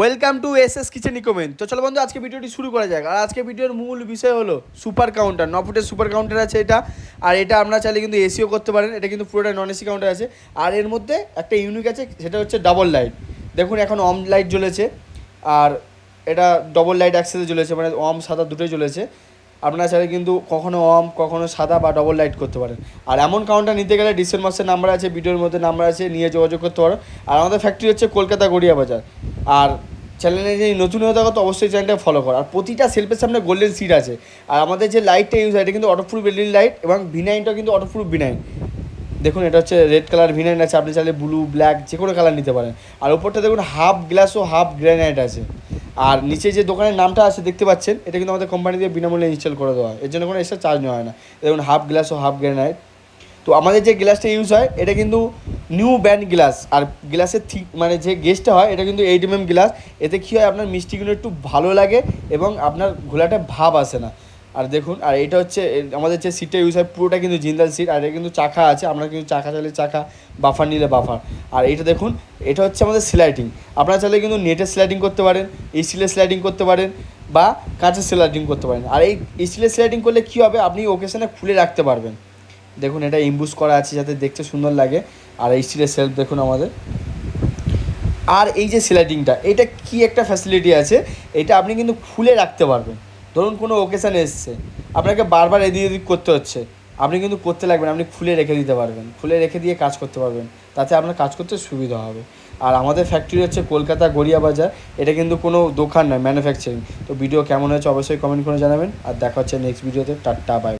Welcome to S S kitchen ইকোমেন তো চলো বন্ধু, আজকে ভিডিওটি শুরু করা যাক। আর আজকে ভিডিওর মূল বিষয় হলো সুপার কাউন্টার ন ফুটের সুপার কাউন্টার আছে এটা। আর এটা আপনারা চাইলে কিন্তু এসিও করতে পারেন। এটা কিন্তু পুরোটা নন এসি কাউন্টার আছে। আর এর মধ্যে একটা ইউনিক আছে, সেটা হচ্ছে ডাবল লাইট দেখুন, এখন অম লাইট জ্বলেছে। আর এটা ডবল লাইট একসাথে জ্বলেছে। মানে অম সাদা দুটোই জ্বলেছে। আপনারা চাইলে কিন্তু কখনো অম, কখনো সাদা বা ডবল লাইট করতে পারেন। আর এমন কাউন্টার নিতে গেলে ডিসেল মাসের নাম্বার আছে, ভিডিওর মধ্যে নাম্বার আছে, নিয়ে যোগাযোগ করতে পারো। আর আমাদের ফ্যাক্টরি হচ্ছে কলকাতা গড়িয়া বাজার। আর চ্যানেলে যে নতুন হয়ে থাকো তো অবশ্যই চ্যানেলটা ফলো করো। আর প্রতিটা সেলফের সামনে গোল্ডেন সিট আছে। আর আমাদের যে লাইটটা ইউজ হয়, এটা কিন্তু অটোপ্রুফ এলইডি লাইট এবং ভিনাইনটাও কিন্তু অটোপ্রুফ ভিনাইন দেখুন, এটা হচ্ছে রেড কালার ভিনাইন আছে। আপনি চাইলে ব্লু ব্ল্যাক যে কোনো কালার নিতে পারেন। আর উপরটা দেখুন হাফ গ্লাস ও হাফ গ্রানাইট আছে। আর নিচে যে দোকানের নামটা আছে দেখতে পাচ্ছেন, এটা কিন্তু আমাদের কোম্পানি দিয়ে বিনামূল্যে ইনস্টল করে দেওয়া হয়। এর জন্য কোনো এক্সট্রা চার্জ নেওয়া হয় না। দেখুন হাফ গ্লাস ও হাফ গ্রেনাইট তো আমাদের যে গ্লাসটা ইউজ হয়, এটা কিন্তু নিউ ব্যান্ড গ্লাস আর গ্লাসের থিক মানে যে গেস্টটা হয়, এটা কিন্তু এইট এম গ্লাস এতে কী হয়, আপনার মিষ্টিগুলো একটু ভালো লাগে এবং আপনার ঘোলাটা ভাব আসে না। আর দেখুন, আর এটা হচ্ছে আমাদের যে সিটটা ইউজ হয়, পুরোটা কিন্তু জিন্দাল সিট আর এটা কিন্তু চাকা আছে, আমরা কিন্তু চাকা চাইলে চাকা বাফার নিলে বাফার আর এটা দেখুন, এটা হচ্ছে আমাদের স্লাইডিং আপনারা চাইলে কিন্তু নেটের স্লাইডিং করতে পারেন স্টিলের স্লাইডিং করতে পারেন, বা কাঁচের স্লাইডিং করতে পারেন। আর এই স্টিলের স্লাইডিং করলে কী হবে? আপনি ওকেশনে খুলে রাখতে পারবেন। দেখুন, এটা ইম্বুস করা আছে যাতে দেখতে সুন্দর লাগে। আর এই স্টিলের সেলফ দেখুন আমাদের। আর এই যে স্লাইডিংটা এটা কি একটা ফ্যাসিলিটি আছে? এটা আপনি কিন্তু খুলে রাখতে পারবেন। ধরুন কোনো ওকেশানে এসছে, আপনাকে বারবার এদিক এদিক করতে হচ্ছে, আপনি কিন্তু করতে লাগবেন, আপনি খুলে রেখে দিতে পারবেন, খুলে রেখে দিয়ে কাজ করতে পারবেন, তাতে আপনার কাজ করতে সুবিধা হবে। আর আমাদের ফ্যাক্টরি হচ্ছে কলকাতা গড়িয়া বাজার এটা কিন্তু কোনো দোকান নয় ম্যানুফ্যাকচারিং তো ভিডিও কেমন হয়েছে অবশ্যই কমেন্ট করে জানাবেন, আর দেখা হচ্ছে নেক্সট ভিডিওতে টাটা বাই